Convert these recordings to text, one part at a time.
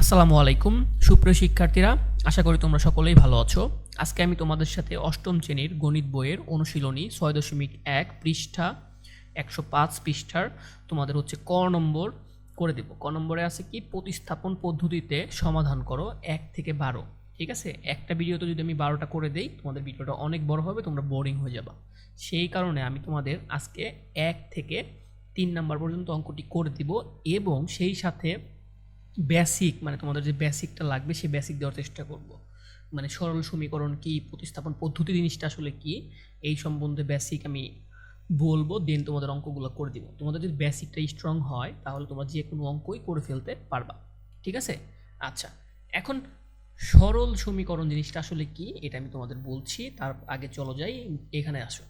আসসালামু আলাইকুম সুপ্রিয় শিক্ষার্থীরা, আশা করি তোমরা সকলেই ভালো আছো। আজকে আমি তোমাদের সাথে অষ্টম শ্রেণির গণিত বইয়ের অনুশীলনী ছয় দশমিক এক পৃষ্ঠা একশো পাঁচ পৃষ্ঠার তোমাদের হচ্ছে ক নম্বর করে দেব। ক নম্বরে আছে কি, প্রতিস্থাপন পদ্ধতিতে সমাধান করো এক থেকে বারো, ঠিক আছে? একটা ভিডিওতে যদি আমি বারোটা করে দেই, তোমাদের ভিডিওটা অনেক বড় হবে, তোমরা বোরিং হয়ে যাবা। সেই কারণে আমি তোমাদের আজকে এক থেকে তিন নাম্বার পর্যন্ত অঙ্কটি করে দিব এবং সেই সাথে বেসিক মানে তোমাদের যে বেসিকটা লাগবে, সেই বেসিক দেওয়ার চেষ্টা করব। মানে সরল সমীকরণ কি, প্রতিস্থাপন পদ্ধতি জিনিসটা আসলে কি, এই সম্বন্ধে বেসিক আমি বলব দেন তোমাদের অঙ্কগুলো করে দিব। তোমাদের যদি বেসিকটা স্ট্রং হয়, তাহলে তোমরা যে কোনো অঙ্কই করে ফেলতে পারবা। ঠিক আছে? আচ্ছা এখন সরল সমীকরণ জিনিসটা আসলে কি, এটা আমি তোমাদের বলছি, তার আগে চলো যাই, এখানে আসো।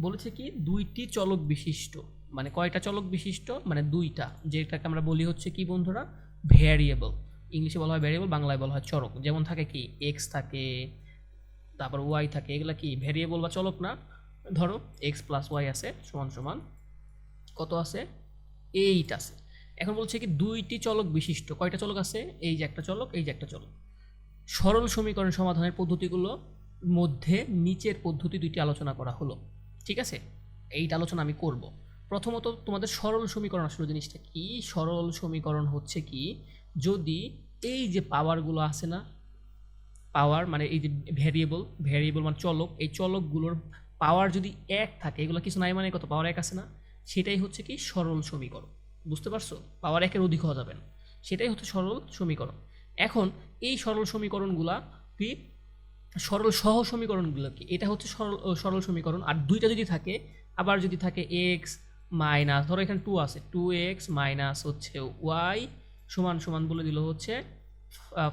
বলেছে কি, দুইটি চলক বিশিষ্ট মানে কয়টা চলক বিশিষ্ট মানে দুইটা, যেটাকে আমরা বলি হচ্ছে কি বন্ধুরা? ভ্যারিয়েবল ইংলিশে বলা হয় ভ্যারিয়েবল বাংলায় বলা হয় চলক যেমন থাকে কি এক্স থাকে, তারপর ওয়াই থাকে, এগুলো কি? ভ্যারিয়েবল বা চলক না। ধরো এক্স প্লাস ওয়াই আছে, সমান সমান। কত আছে? এইট আছে। এখন বলছে কি, দুইটি চলক বিশিষ্ট। কয়টা চলক আছে? এই যে একটা চলক, এই যে একটা চলক। সরল সমীকরণ সমাধানের পদ্ধতিগুলো মধ্যে নিচের পদ্ধতি দুইটি আলোচনা করা হলো। ঠিক আছে? এইটা আলোচনা আমি করব। প্রথমত তোমাদের সরল সমীকরণ আসলে জিনিসটা কি? সরল সমীকরণ হচ্ছে কি, যদি এই যে পাওয়ারগুলো আছে না পাওয়ার মানে এই যে ভ্যারিয়েবল ভ্যারিয়েবল মানে চলক, এই চলকগুলোর পাওয়ার যদি এক থাকে, এগুলো কিছু নাই মানে কত? পাওয়ার এক আছে না? সেটাই হচ্ছে কি সরল সমীকরণ। বুঝতে পারছ? পাওয়ার একের অধিক হওয়া যাবে না। সেটাই হচ্ছে সরল সমীকরণ। এখন এই সরল সমীকরণগুলা কি? সরল সহ সমীকরণগুলো কি? এটা হচ্ছে সরল সরল সমীকরণ। আর দুইটা যদি থাকে, আবার যদি থাকে এক্স মাইনাস, ধরো এখানে টু আছে টু এক্স মাইনাস হচ্ছে ওয়াই সমান সমান বলে দিল হচ্ছে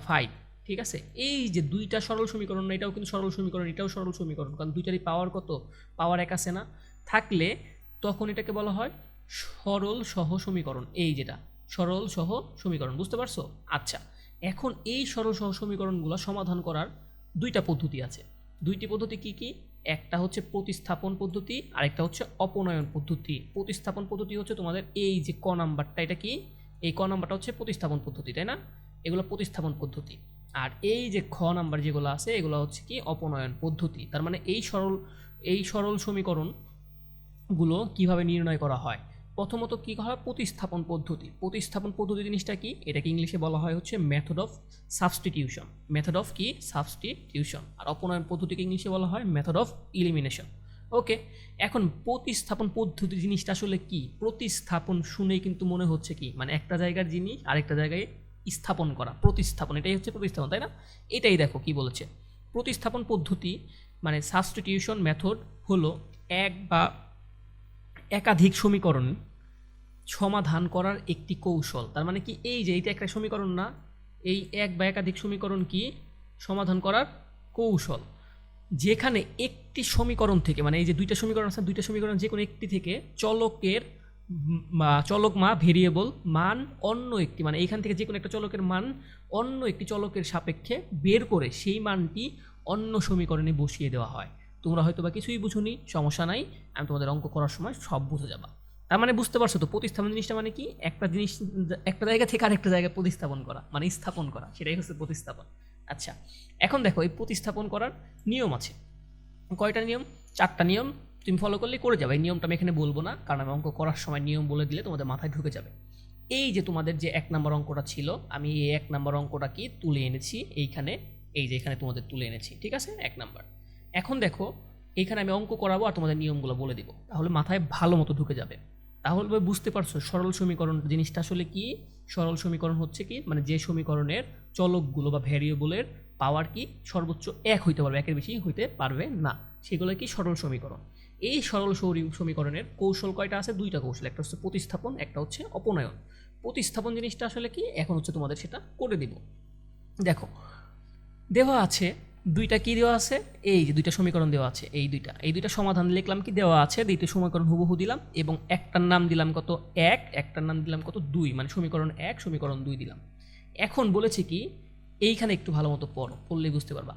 ফাইভ ঠিক আছে? এই যে দুইটা সরল সমীকরণ, এটাও কিন্তু সরল সমীকরণ, এটাও সরল সমীকরণ, কারণ দুইটারই পাওয়ার কত? পাওয়ার এক আছে না। থাকলে তখন এটাকে বলা হয় সরল সহ সমীকরণ, এই যেটা, সরল সহ সমীকরণ, বুঝতে পারছ? আচ্ছা এখন এই সরল সহ সমীকরণগুলো সমাধান করার দুইটা পদ্ধতি আছে। দুইটি পদ্ধতি কি কি? একটা হচ্ছে প্রতিস্থাপন পদ্ধতি, আরেকটা হচ্ছে অপনয়ন পদ্ধতি। প্রতিস্থাপন পদ্ধতি হচ্ছে তোমাদের এই যে ক নাম্বারটা, এটা কি? এই ক নাম্বারটা হচ্ছে প্রতিস্থাপন পদ্ধতি, তাই না? এগুলো প্রতিস্থাপন পদ্ধতি। আর এই যে খ নাম্বার যেগুলো আছে, এগুলো হচ্ছে কি অপনয়ন পদ্ধতি। তার মানে এই সরল এই সরল সমীকরণগুলো কীভাবে নির্ণয় করা হয়? প্রথমত কী হয়? প্রতিস্থাপন পদ্ধতি। প্রতিস্থাপন পদ্ধতি জিনিসটা কি? এটাকে ইংলিশে বলা হয় হচ্ছে method of substitution method of কি? সাবস্টিটিউশন আর অপনয়ন পদ্ধতিকে ইংলিশে বলা হয় মেথড অফ ইলিমিনেশন ওকে, এখন প্রতিস্থাপন পদ্ধতি জিনিসটা আসলে কি? প্রতিস্থাপন শুনেই কিন্তু মনে হচ্ছে কি? মানে একটা জায়গার জিনিস আরেকটা জায়গায় স্থাপন করা। প্রতিস্থাপন, এটাই হচ্ছে প্রতিস্থাপন, তাই না? এটাই দেখো কি বলেছে। প্রতিস্থাপন পদ্ধতি মানে সাবস্টিটিউশন মেথড হলো এক বা একাধিক সমীকরণ সমাধান করার একটি কৌশল। তার মানে কি? এই যে, এইটা একটা সমীকরণ না, এই এক বা একাধিক সমীকরণ কি? সমাধান করার কৌশল। যেখানে একটি সমীকরণ থেকে মানে এই যে দুইটা সমীকরণ আছে, দুইটা সমীকরণ যে কোনো একটি থেকে চলকের চলক মা ভেরিয়েবল মান অন্য একটি মানে এইখান থেকে যে কোনো একটা চলকের মান অন্য একটি চলকের সাপেক্ষে বের করে সেই মানটি অন্য সমীকরণে বসিয়ে দেওয়া হয়। তোমরা হয়তো বা কিছুই বুঝুনি, সমস্যা নাই, আমি তোমাদের অঙ্ক করার সময় সব বুঝে যাবা। তার মানে বুঝতে পারছ তো, প্রতিস্থাপন জিনিসটা মানে কি? একটা জিনিস, একটা জায়গা থেকে আরেকটা জায়গায় প্রতিস্থাপন করা মানে স্থাপন করা, সেটাই হচ্ছে প্রতিস্থাপন। আচ্ছা এখন দেখো এই প্রতিস্থাপন করার নিয়ম আছে। কয়টা নিয়ম? চারটা নিয়ম, তুমি ফলো করলে করে যাবে। এই নিয়মটা আমি এখানে বলব না, কারণ আমি অঙ্ক করার সময় নিয়ম বলে দিলে তোমাদের মাথায় ঢুকে যাবে। এই যে তোমাদের যে এক নম্বর অঙ্কটা ছিল, আমি এই এক নম্বর অঙ্কটা কি? তুলে এনেছি, এইখানে, এই যে এখানে তোমাদের তুলে এনেছি, ঠিক আছে? এক নাম্বার। এখন দেখো, এখানে আমি অঙ্ক করাবো আর তোমাদের নিয়মগুলো বলে দিব। তাহলে মাথায় ভালো মতো ঢুকে যাবে। তাহলে বুঝতে পারছ সরল সমীকরণ জিনিসটা আসলে কি? সরল সমীকরণ হচ্ছে কি? মানে যে সমীকরণের চলকগুলো বা ভ্যারিয়েবলের পাওয়ার কি? সর্বোচ্চ এক হইতে পারবে, একের বেশি হইতে পারবে না। সেগুলো কি? সরল সমীকরণ। এই সরল সমীকরণের কৌশল কয়টা আছে? দুইটা কৌশল। একটা হচ্ছে প্রতিস্থাপন, একটা হচ্ছে অপনয়ন। প্রতিস্থাপন জিনিসটা আসলে কি? এখন হচ্ছে তোমাদের সেটা করে দিব। দেখো, দেওয়া আছে দুইটা কি দেওয়া আছে? এই যে দুইটা সমীকরণ দেওয়া আছে, এই দুইটা। এই দুইটা সমাধান লিখলাম কি? দেওয়া আছে। দুইটা সমীকরণ হুবহু দিলাম এবং একটার নাম দিলাম কত এক, একটার নাম দিলাম কত দুই মানে সমীকরণ এক, সমীকরণ দুই দিলাম। এখন বলেছে কি? এইখানে একটু ভালো মতো পড়ো পড়লে বুঝতে পারবা।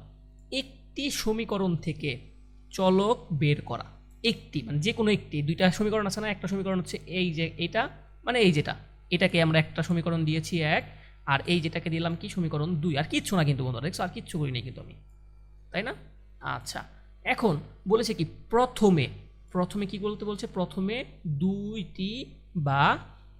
একটি সমীকরণ থেকে চলক বের করা, একটি মানে যে কোনো একটি, দুইটা সমীকরণ আছে না, একটা সমীকরণ হচ্ছে এই যে এটা মানে এই যেটা। এটাকে আমরা একটা সমীকরণ দিয়েছি এক, আর এই যেটাকে দিলাম কি? সমীকরণ দুই। আর কিচ্ছু না কিন্তু বন্ধুরা, দেখছ? আর কিচ্ছু করি নাই কিন্তু আমি। তাই না? আচ্ছা। এখন বলেছে কি, প্রথমে প্রথমে কি বলতে বলছে? প্রথমে দুইটি বা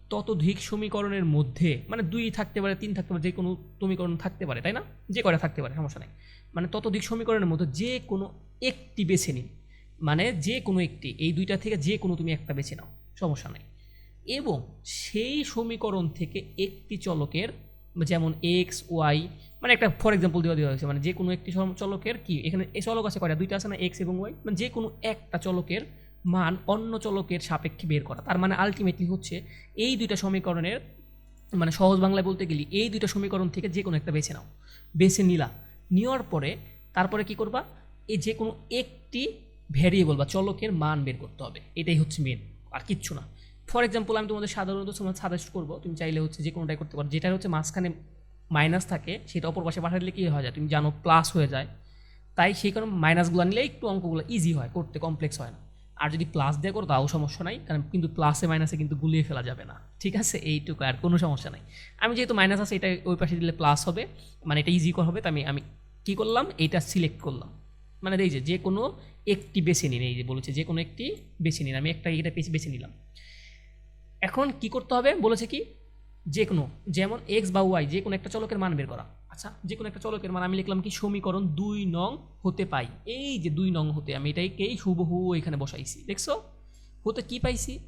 ততোধিক সমীকরণের মধ্যে মানে দুই থাকতে পারে, তিন থাকতে পারে, যে কোনো সমীকরণ থাকতে পারে, তাই না? যে কটা থাকতে পারে, সমস্যা নেই। মানে ততোধিক সমীকরণের মধ্যে যে কোনো একটি বেছে নিন। মানে যে কোনো একটি, এই দুইটা থেকে যে কোনো তুমি একটা বেছে নাও, সমস্যা নেই। এবং সেই সমীকরণ থেকে একটি চলকের যেমন এক্স ওয়াই মানে একটা ফর এক্সাম্পল দেওয়া দেওয়া হয়েছে মানে যে কোনো একটি চলকের কি, এখানে এই চলক আছে কয়টা? দুইটা আছে না এক্স এবং ওয়াই মানে যে কোনো একটা চলকের মান অন্য চলকের সাপেক্ষে বের করা। তার মানে আলটিমেটলি হচ্ছে এই দুইটা সমীকরণের মানে সহজ বাংলায় বলতে গেলে এই দুইটা সমীকরণ থেকে যে কোনো একটা বেছে নাও, বেছে নিলা। নেওয়ার পরে তারপরে কি করবা? এই যে কোনো একটি ভ্যারিয়েবল বা চলকের মান বের করতে হবে। এটাই হচ্ছে মেন আর কিচ্ছু না। ফর এক্সাম্পল আমি তোমাদের সাধারণত তোমার সাজেস্ট করব, তুমি চাইলে হচ্ছে যে কোনোটাই করতে পারো। যেটা হচ্ছে মাঝখানে মাইনাস থাকে, সেটা অপর পাশে পাঠালে কী হয়ে যায়? তুমি জানো প্লাস হয়ে যায়। তাই সেই কারণে মাইনাসগুলো নিলে একটু অঙ্কগুলো ইজি হয়, করতে কমপ্লেক্স হয় না। আর যদি প্লাস দিয়ে করো, তাও সমস্যা নাই, কারণ কিন্তু প্লাসে মাইনাসে কিন্তু গুলিয়ে ফেলা যাবে না। ঠিক আছে? এইটুকু, আর কোনো সমস্যা নাই। আমি যেহেতু মাইনাস আছে, এটা ওই পাশে দিলে প্লাস হবে মানে এটা ইজি হবে, তাই আমি আমি কী করলাম? এইটা সিলেক্ট করলাম। মানে এই যে যে কোনো একটি বেছে নিন, এই যে বলেছে যে কোনো একটি বেছে নিন। আমি একটা, এটা বেছে নিলাম। এখন কি করতে হবে? বলেছে কি? যে কোনো যেমন এক্স বা ওয়াই যে কোনো একটা চলকের মান বের করা। আচ্ছা যে কোনো একটা চলকের মান আমি লিখলাম কি? সমীকরণ দুই নং হতে পাই। এই যে দুই নং হতে, আমি এটাকেই হুবহু এখানে বসাইছি, দেখছ? হতে কি পাইছি?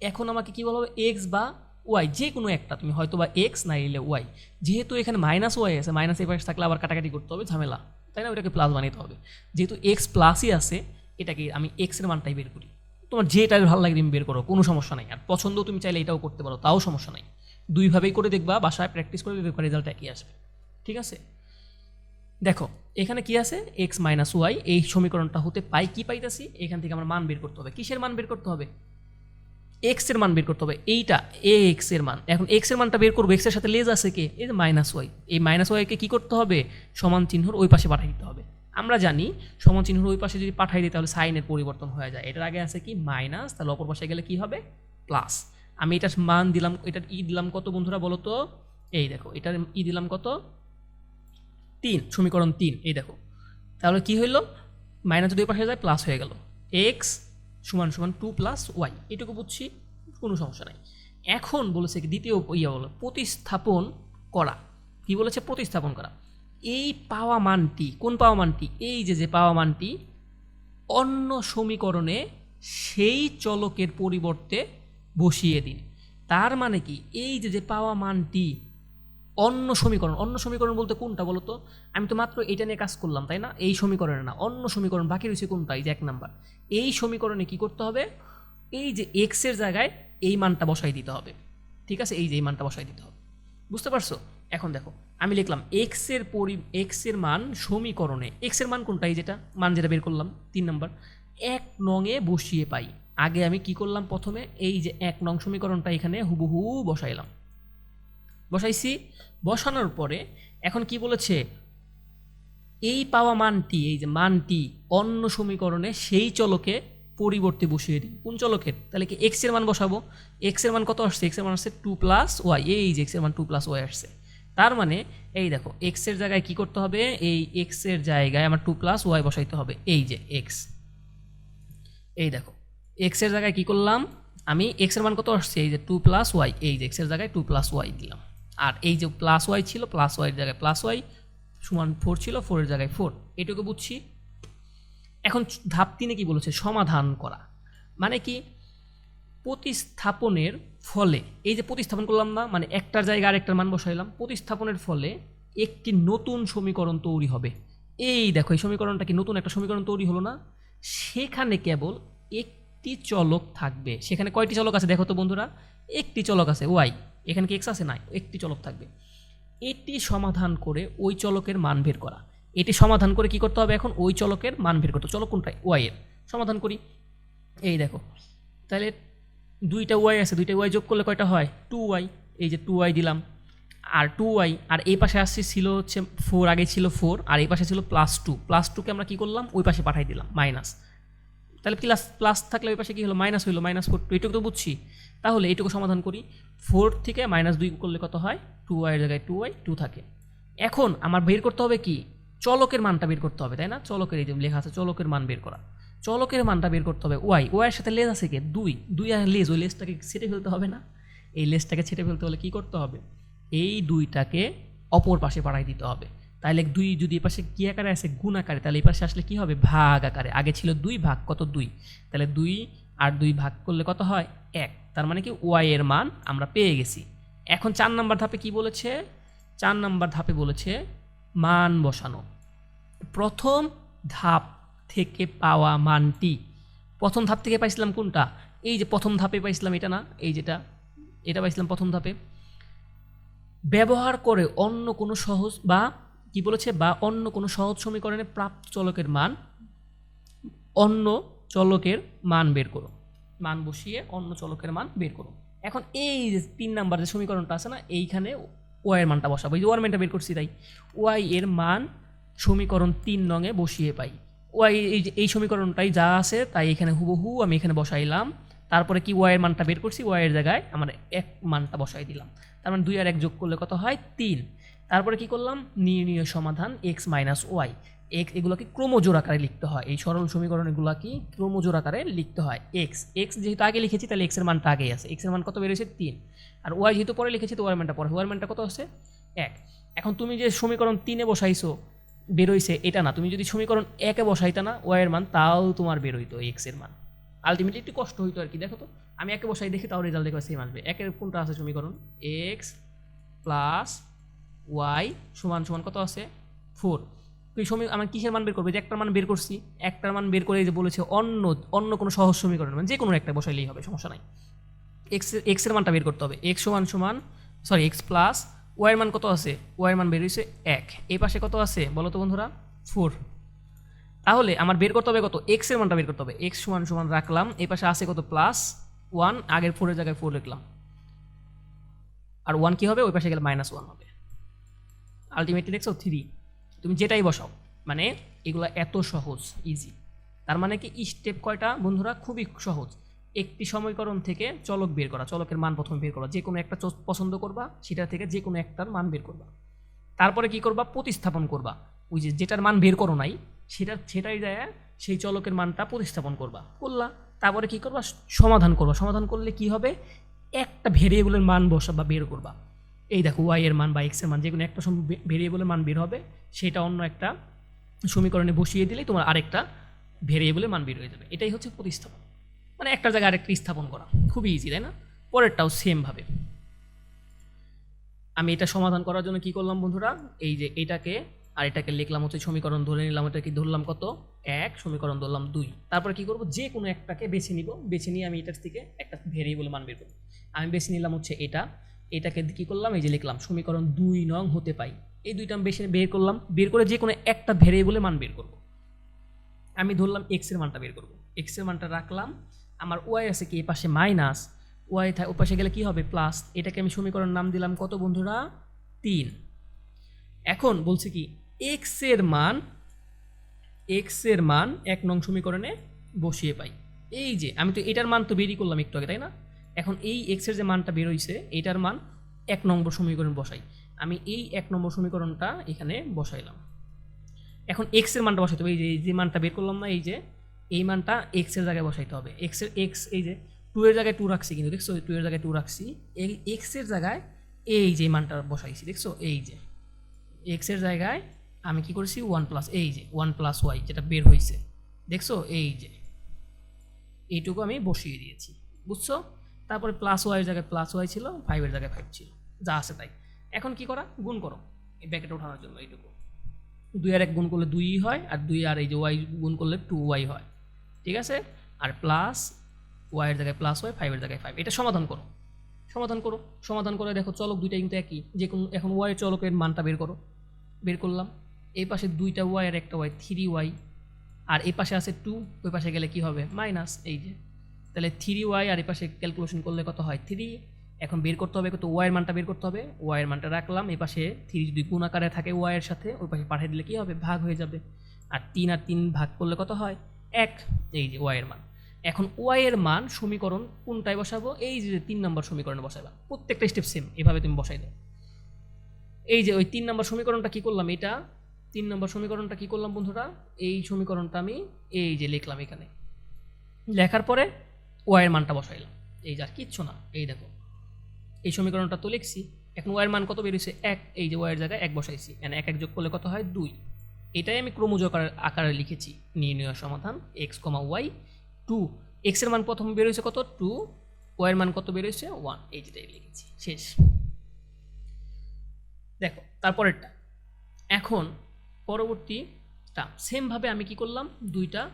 এখন আমাকে কি বলা হবে এক্স বা ওয়াই যে কোনো একটা, তুমি হয়তো বা এক্স না এলে ওয়াই যেহেতু এখানে মাইনাস ওয়াই আছে মাইনাস এ পাশে থাকলে আবার কাটাকাটি করতে হবে, ঝামেলা। তাই না? ওটাকে প্লাস বানাতে হবে। যেহেতু এক্স প্লাসই আছে, এটাকে আমি এক্সের মানটাই বের করি। তোমার যে যেটা ভালো লাগে তুমি বের করো, কোনো সমস্যা নাই। আর পছন্দ তুমি চাইলে এটাও করতে পারো, তাও সমস্যা নাই। দুইভাবেই করে দেখবা, বাসায় প্র্যাকটিস করে দেখবা রেজাল্ট একই আসবে। ঠিক আছে? দেখো, এখানে কি আছে? এক্স মাইনাস ওয়াই এই সমীকরণটা হতে পাই, কি পাইতেছি? এখান থেকে আমার মান বের করতে হবে। কিসের মান বের করতে হবে? এক্সের মান বের করতে হবে। এইটা এ এক্সের মান। এখন এক্সের মানটা বের করব এক্সের সাথে লেজ আছে কে? এই যে মাইনাস ওয়াই এই মাইনাস ওয়াইকে কি করতে হবে? সমান চিহ্নর ওই পাশে পাঠিয়ে দিতে হবে। আমরা জানি সমান চিহ্নর ওই পাশে যদি পাঠাই দিই, তাহলে সাইনের পরিবর্তন হয়ে যায়। এটার আগে আছে কি? মাইনাস, তাহলে অপর পাশে গেলে কি হবে? প্লাস। আমি এটার মান দিলাম, এটার ই দিলাম কত বন্ধুরা বলো তো? এই দেখো, এটার ই দিলাম কত? তিন, সমীকরণ তিন, এই দেখো। তাহলে কি হইল? মাইনাস যদি ওই পাশে যায়, প্লাস হয়ে গেল। এক্স সমান সমান টু প্লাস ওয়াই এটুকু বুঝছি, কোনো সমস্যা নাই। এখন বলেছে কি, দ্বিতীয় ইয়া বলো, প্রতিস্থাপন করা। কি বলেছে? প্রতিস্থাপন করা। এই পাওয়া মানটি, কোন পাওয়া মানটি? এই যে যে পাওয়া মানটি, অন্য সমীকরণে সেই চলকের পরিবর্তে বসিয়ে দিন। তার মানে কি? এই যে যে পাওয়া মানটি, অন্য সমীকরণ অন্য সমীকরণ বলতে কোনটা বলো তো? আমি তো মাত্র এটা নিয়ে কাজ করলাম, তাই না? এই সমীকরণে না, অন্য সমীকরণ, বাকি রয়েছে কোনটা এই যে এক নাম্বার। এই সমীকরণে কি করতে হবে? এই যে এক্সের জায়গায় এই মানটা বসাই দিতে হবে। ঠিক আছে? এই যে, এই মানটা বসাই দিতে হবে। বুঝতে পারছ? এখন দেখো আমি লিখলাম এক্সের পরি এক্সের মান সমীকরণে। এক্সের মান কোনটা এই যেটা? মান যেটা বের করলাম, তিন নম্বর। এক নংয়ে বসিয়ে পাই। আগে আমি কি করলাম প্রথমে? এই যে এক নং সমীকরণটা এখানে হুবহু বসাইলাম। বসাইছি। বসানোর পরে এখন কি বলেছে? এই পাওয়া মানটি, এই যে মানটি অন্য সমীকরণে সেই চলকে পরিবর্তে বসিয়ে দিই। কোন চলকের? তাহলে কি এক্সের মান বসাবো? এক্সের মান কত আসছে? এক্সের মান আসছে টু প্লাস ওয়াই এই যে এক্সের মান টু প্লাস ওয়াই আসছে। তার মানে এই দেখো এক্সের জায়গায় কি করতে হবে? এই এক্সের জায়গায় আমার টু প্লাস ওয়াই বসাইতে হবে। এই যে এক্স এই দেখো এক্সের জায়গায় কি করলাম? আমি এক্সের মান কত আসছে? এই যে টু প্লাস ওয়াই এই যে এক্সের জায়গায় টু প্লাস ওয়াই দিলাম। আর এই যে প্লাস ওয়াই ছিল প্লাস ওয়াইয়ের জায়গায় প্লাস ওয়াই সমান ফোর ছিল ফোরের জায়গায় ফোর এটুকু বুঝছি? এখন ধাপ তিনে কি বলেছে? সমাধান করা। মানে কি? প্রতিস্থাপনের ফলে, এই যে প্রতিস্থাপন করলাম না মানে একটার জায়গায় আরেকটার মান বসাইলাম, প্রতিস্থাপনের ফলে একটি নতুন সমীকরণ তৈরি হবে। এই দেখো, এই সমীকরণটা কি নতুন একটা সমীকরণ তৈরি হলো না? সেখানে কেবল একটি চলক থাকবে। সেখানে কয়টি চলক আছে দেখো তো বন্ধুরা? একটি চলক আছে, ওয়াই। এখানে কি এক্স আছে? নাই, একটি চলক থাকবে। এটি সমাধান করে ওই চলকের মান বের করা। এটি সমাধান করে কি করতে হবে এখন? ওই চলকের মান বের করতে। চলক কোনটাই ওয়াই এর। সমাধান করি। এই দেখো, তাহলে দুইটা ওয়াই আছে, দুইটা ওয়াই যোগ করলে কয়টা হয়? টু ওয়াই এই যে টু ওয়াই দিলাম। আর টু ওয়াই আর এই পাশে আসছে ছিল হচ্ছে ফোর আগে ছিল ফোর আর এই পাশে ছিল প্লাস টু প্লাস টুকে আমরা কী করলাম? ওই পাশে পাঠাই দিলাম মাইনাস তাহলে প্লাস প্লাস থাকলে ওই পাশে কী হলো? মাইনাস হইল মাইনাস ফোর টু এটুকু তো বুঝছি। তাহলে এইটুকু সমাধান করি। ফোর থেকে মাইনাস দুই করলে কত হয়? টু ওয়াইয়ের জায়গায় টু ওয়াই টু থাকে। এখন আমার বের করতে হবে কি? চলকের মানটা বের করতে হবে, তাই না? চলকের এই যে লেখা আছে, চলকের মান বের করা। চলকের মানটা বের করতে হবে। ওয়াই ওয়াইয়ের সাথে লেজ আছে কি? দুই। দুই আর লেজ, ওই লেজটাকে ছেটে ফেলতে হবে না। এই লেজটাকে ছেটে ফেলতে হলে কী করতে হবে? এই দুইটাকে অপর পাশে বাড়াই দিতে হবে। তাহলে দুই যদি এ পাশে কী আকারে আসে? গুণ আকারে। তাহলে এই পাশে আসলে কী হবে? ভাগ আকারে। আগে ছিল দুই ভাগ, কত দুই? তাহলে দুই আর দুই ভাগ করলে কত হয়? এক। তার মানে কি? ওয়াই এর মান আমরা পেয়ে গেছি। এখন চার নাম্বার ধাপে কি বলেছে? চার নাম্বার ধাপে বলেছে মান বসানো। প্রথম ধাপ থেকে পাওয়া মানটি। প্রথম ধাপ থেকে পাইছিলাম কোনটা? এই যে প্রথম ধাপে পাইছিলাম এটা না? এই যেটা, এটা পাইছিলাম প্রথম ধাপে। ব্যবহার করে অন্য কোনো সহজ বা কি বলেছে? বা অন্য কোনো সহজ সমীকরণে প্রাপ্ত চলকের মান, অন্য চলকের মান বের করো। মান বসিয়ে অন্য চলকের মান বের করো। এখন এই যে তিন নাম্বার যে সমীকরণটা আছে না, এইখানে ওয়াই এর মানটা বসাবো। এই যে ওয়ার মানটা বের করছি তাই। ওয়াই এর মান সমীকরণ তিন নঙে বসিয়ে পাই। ওয়াই এই এই সমীকরণটাই যা আছে তাই এখানে হুবহু আমি এখানে বসাইলাম। তারপরে কি ওয়াইয়ের মানটা বের করছি? ওয়াইয়ের জায়গায় আমার এক মানটা বসাই দিলাম। তার মানে দুই আর এক যোগ করলে কত হয়? তিন। তারপরে কি করলাম? নির্ণীয় সমাধান এক্স মাইনাস ওয়াই এক্স এগুলোকে ক্রমজোর আকারে লিখতে হয়। এই সরল সমীকরণ এগুলো কি? ক্রমজোর আকারে লিখতে হয়। এক্স এক্স যেহেতু আগে লিখেছি, তাহলে এক্সের মানটা আগেই আছে। এক্সের মান কত বেরিয়েছে? তিন। আর ওয়াই যেহেতু পরে লিখেছি, তো ওয়ার মানটা পরে। ওয়ার মানটা কত আছে? এক। এখন তুমি যে সমীকরণ তিনে বসাইছো বেরোইছে, এটা না। তুমি যদি সমীকরণ একে বসাইতা না ওয়াইয়ের মান, তাও তোমার বের বেরোইতো এক্সের মান। আলটিমেটলি একটু কষ্ট হইতো আর কি, দেখো তো। আমি একে বসাই দেখি, তাও রেজাল্ট দেখবে সেম আসবে। একের কোনটা আছে সমীকরণ? এক্স প্লাস ওয়াই সমান সমান কত আছে? ফোর তুই সমী আমার কিসের মান বের করবে? যে একটার মান বের করছি, একটার মান বের করে যে বলেছে অন্য অন্য কোনো সহজ সমীকরণ মানে যে কোনো একটা বসাইলেই হবে, সমস্যা নাই। এক্স এক্সের মানটা বের করতে হবে। এক্স সমান সমান সরি এক্স প্লাস ওয়াইয়ের মান কত আছে? ওয়াইয়ের মান বের হয়েছে এক। এই পাশে কত আছে? বলো তো বন্ধুরা ফোর তাহলে আমার বের করতে হবে কত? এক্সের মানটা বের করতে হবে। এক্স সমান সমান রাখলাম। এই পাশে আছে কত? প্লাস ওয়ান আগের ফোরের জায়গায় ফোর লিখলাম। আর ওয়ান কী হবে? ওই পাশে গেলে মাইনাস ওয়ান হবে। আলটিমেটলি দেখছ? থ্রি তুমি যেটাই বসাও মানে এগুলো এত সহজ ইজি তার মানে কি? স্টেপ কয়টা বন্ধুরা? খুবই সহজ। একটি সমীকরণ থেকে চলক বের করা, চলকের মান প্রথমে বের করা যে কোনো একটা পছন্দ করবা, সেটা থেকে যে কোনো একটার মান বের করবা। তারপরে কি করবা? প্রতিস্থাপন করবা। ওই যে যেটার মান বের করো নাই, সেটা, সেটাই দেয়, সেই চলকের মানটা প্রতিস্থাপন করবা। করলা, তারপরে কি করবা? সমাধান করবা। সমাধান করলে কি হবে? একটা ভেরিয়েবলের মান বসা বা বের করবা। এই দেখো ওয়াই এর মান বা এক্সের মান যে কোনো একটা ভেরিয়েবলের মান বের হবে, সেটা অন্য একটা সমীকরণে বসিয়ে দিলেই তোমার আরেকটা ভেরিয়েবলের মান বের হয়ে যাবে। এটাই হচ্ছে প্রতিস্থাপন। মানে একটা জায়গায় আরেকটা স্থাপন করা। খুবই ইজি তাই না? পরেরটাও সেমভাবে আমি এটা সমাধান করার জন্য কি করলাম বন্ধুরা? এই যে এটাকে, আর এটাকে লিখলাম হচ্ছে সমীকরণ, ধরে নিলাম এটাকে ধরলাম কত? এক, সমীকরণ ধরলাম দুই। তারপরে কি করব? যে কোনো একটাকে বেছে নিব। বেছে নিয়ে আমি এটার থেকে একটা ভেরিয়েবল মান বের করব। আমি বেছে নিলাম হচ্ছে এটা। এটাকে কি করলাম? এই যে লিখলাম, সমীকরণ দুই নং হতে পাই। এই দুইটা আমি বেছে বের করলাম। বের করে যে কোনো একটা ভেরিয়েবলের মান বের করব। আমি ধরলাম এক্সের মানটা বের করব। এক্সের মানটা রাখলাম। আমার ওয়াই আছে কি পাশে মাইনাস ওয়াই ও পাশে গেলে কি হবে? প্লাস এটাকে আমি সমীকরণ নাম দিলাম কত বন্ধুরা? তিন। এখন বলছে কি এক্সের মান এক্সের মান এক নং সমীকরণে বসিয়ে পাই। এই যে, আমি তো এটার মান তো বেরই করলাম একটু আগে, তাই না? এখন এই এক্সের যে মানটা বেরোইছে, এটার মান এক নম্বর সমীকরণ বসাই। আমি এই এক নম্বর সমীকরণটা এখানে বসাইলাম। এখন এক্সের মানটা বসাইতে হবে। এই যে এই যে মানটা বের করলাম না, এই যে এই মানটা এক্সের জায়গায় বসাইতে হবে। এক্সের এক্স এই যে টু এর জায়গায় টু রাখছি কিন্তু, দেখছ? টু এর জায়গায় টু রাখছি। এই এক্সের জায়গায় এই যে মানটা বসাইছি, দেখছ? এই যে। এক্সের জায়গায় আমি কি করেছি? ওয়ান প্লাস এই যে ওয়ান প্লাস ওয়াই যেটা বের হয়েছে দেখছ? এই যে। এইটুকু আমি বসিয়ে দিয়েছি, বুঝছ? তারপরে প্লাস ওয়াইয়ের জায়গায় প্লাস ওয়াই ছিল ফাইভের জায়গায় ফাইভ ছিল। যা আছে তাই। এখন কি করা? গুণ করো। এই ব্যাকেটে ওঠানোর জন্য এইটুকু। দুই আর এক গুণ করলে দুই হয়, আর দুই আর এই যে ওয়াই গুণ করলে টু ওয়াই হয়। ঠিক আছে? আর প্লাস ওয়াইয়ের জায়গায় প্লাস ওয়াই ফাইভের জায়গায় ফাইভ এটা সমাধান করো। সমাধান করো। সমাধান করে দেখো চলক দুইটা কিন্তু একই। যে কোনো এখন ওয়াই চলকের মানটা বের করো। বের করলাম। এই পাশে দুইটা ওয়াই আর একটা ওয়াই থ্রি ওয়াই আর এই পাশে আছে টু ওই পাশে গেলে কি হবে? মাইনাস এই যে। তাহলে থ্রি ওয়াই আর এই পাশে ক্যালকুলেশন করলে কত হয়? থ্রি এখন বের করতে হবে কত? ওয়াইয়ের মানটা বের করতে হবে। ওয়াইয়ের মানটা রাখলাম। এই পাশে থ্রি যদি গুণ আকারে থাকে ওয়াইয়ের সাথে, ওই পাশে পাঠিয়ে দিলে কী হবে? ভাগ হয়ে যাবে। আর তিন আর তিন ভাগ করলে কত হয়? এক, এই যে ওয়াইয়ের মান। এখন ওয়াই এর মান সমীকরণ কোনটায় বসাবো? এই যে তিন নম্বর সমীকরণে বসাবা প্রত্যেকটা স্টেপ সেম এভাবে তুমি বসাই দাও। এই যে ওই তিন নম্বর সমীকরণটা কি করলাম এটা? তিন নম্বর সমীকরণটা কি করলাম বন্ধুরা? এই সমীকরণটা আমি এই যে লিখলাম এখানে। লেখার পরে ওয়াইয়ের মানটা বসাইলাম। এই যে আর কিচ্ছু না। এই দেখো। এই সমীকরণটা তো লিখছি। এখন ওয়াইয়ের মান কত বেরিয়েছে এক। এই যে ওয়াইয়ের জায়গায় এক বসাইছি। মানে এক এক যোগ করলে কত হয়? দুই। এটাই আমি আকারে- আকারে লিখেছি। নির্ণয় সমাধান এক্স কমা ওয়াই টু এক্সের মান প্রথম বেরোয়েছে কত? টু ওয়াইয়ের মান কত বেরোয়েছে ওয়ান এই যেটাই লিখেছি। শেষ। দেখো, তারপরেরটা। এখন পরবর্তীটা সেমভাবে আমি কি করলাম? দুইটা,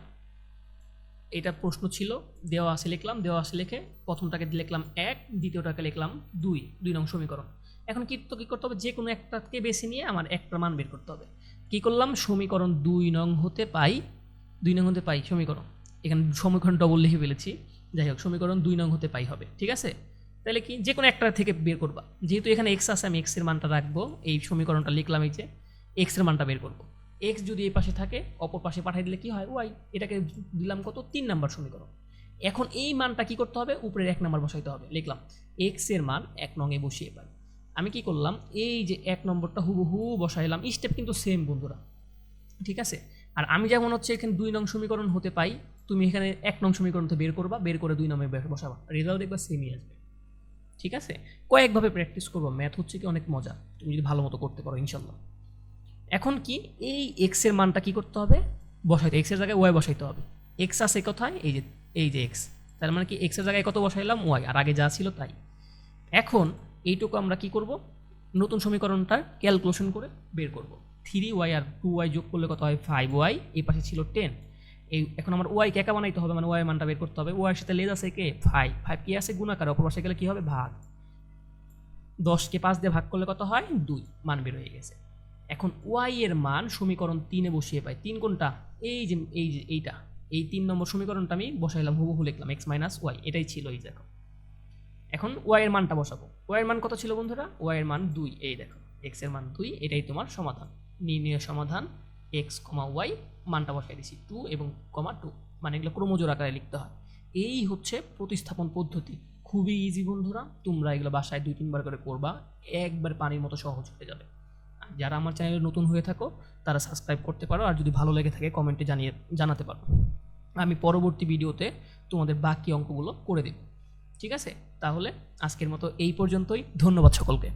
এটা প্রশ্ন ছিল, দেওয়া আছে লিখলাম, দেওয়া আছে লিখে প্রথমটাকে লিখলাম এক, দ্বিতীয়টাকে লিখলাম দুই দুই নং সমীকরণ। এখন কি তো কী করতে হবে? যে কোনো একটাকে বেছে নিয়ে আমার একটা মান বের করতে হবে। কি করলাম? সমীকরণ দুই নং হতে পাই, দুই নং হতে পাই সমীকরণ। এখানে সমীকরণ ডবল লিখে ফেলেছি। যাই হোক, সমীকরণ দুই নং হতে পাই হবে, ঠিক আছে? তাহলে কি? যে কোনো একটা থেকে বের করবা। যেহেতু এখানে এক্স আছে, আমি এক্সের মানটা রাখব। এই সমীকরণটা লিখলাম এই যে এক্সের মানটা বের করব। এক্স যদি এই পাশে থাকে, অপর পাশে পাঠিয়ে দিলে কি হয়? ওয়াই এটাকে দিলাম কত? তিন নাম্বার সমীকরণ। এখন এই মানটা কি করতে হবে? উপরের এক নাম্বার বসাইতে হবে। লিখলাম এক্সের মান এক নঙে বসিয়ে পাই। আমি কি করলাম? এই যে এক নম্বরটা হুবহু বসাইলাম স্টেপ কিন্তু সেম বন্ধুরা। ঠিক আছে? আর আমি যেমন হচ্ছে এখানে দুই নং সমীকরণ হতে পাই, তুমি এখানে এক নং সমীকরণ তো বের করবা, বের করে দুই নম্বরে বসাবা। রেজাল্ট দেখবা সেমই আসবে। ঠিক আছে? কয়েকভাবে প্র্যাকটিস করব। ম্যাথ হচ্ছে কি অনেক মজা। তুমি যদি ভালো মতো করতে পারো, ইনশাল্লাহ। এখন কি? এই এক্সের মানটা কি করতে হবে? বসাইতে এক্সের জায়গায় ওয়াই বসাইতে হবে। এক্স আছে কোথায়? এই যে এই যে এক্স তার মানে কি এক্সের জায়গায় কত বসাইলাম? ওয়াই আর আগে যা ছিল তাই। এখন এইটুকু আমরা কি করব? নতুন সমীকরণটা ক্যালকুলেশন করে বের করব। থ্রি ওয়াই আর টু ওয়াই যোগ করলে কত হয়? ফাইভ ওয়াই এই পাশে ছিল টেন এই এখন আমার ওয়াইকে একা বানাইতে হবে মানে ওয়াই মানটা বের করতে হবে। ওয়াইয়ের সাথে লেজ আছে কে? ফাইভ ফাইভ কি আছে? গুণাকার। অপর পাশে গেলে কি হবে? ভাগ। দশকে পাঁচ দিয়ে ভাগ করলে কত হয়? দুই। মান বের হয়ে গেছে। এখন ওয়াই এর মান সমীকরণ তিনে বসিয়ে পাই। তিন কোনটা? এই যে এই যে, এইটা। এই তিন নম্বর সমীকরণটা আমি বসাইলাম, হুবহু লিখলাম এক্স মাইনাস ওয়াই এটাই ছিল এই দেখো এখন ওয়াই এর মানটা বসাবো। ওয়াই এর মান কত ছিল বন্ধুরা? ওয়াই এর মান দুই। এই দেখো এক্সের মান দুই, এটাই তোমার সমাধান। নির্ণয় সমাধান এক্স কমা ওয়াই মানটা বসাই দিছি টু এবং কমা টু মানে এগুলো ক্রমজোর আকারে লিখতে হয়। এই হচ্ছে প্রতিস্থাপন পদ্ধতি। খুবই ইজি বন্ধুরা, তোমরা এগুলো বাসায় দুই, তিনবার করে করবা, একবার পানির মতো সহজ হয়ে যাবে। যারা আমার চ্যানেলে নতুন হয়ে থাকো, তারা সাবস্ক্রাইব করতে পারো, আর যদি ভালো লেগে থাকে কমেন্টে জানিয়ে, জানাতে পারো। আমি পরবর্তী ভিডিওতে তোমাদের বাকি অঙ্কগুলো করে দেব। ঠিক আছে? তাহলে আজকের মতো এই পর্যন্তই। ধন্যবাদ সকলকে।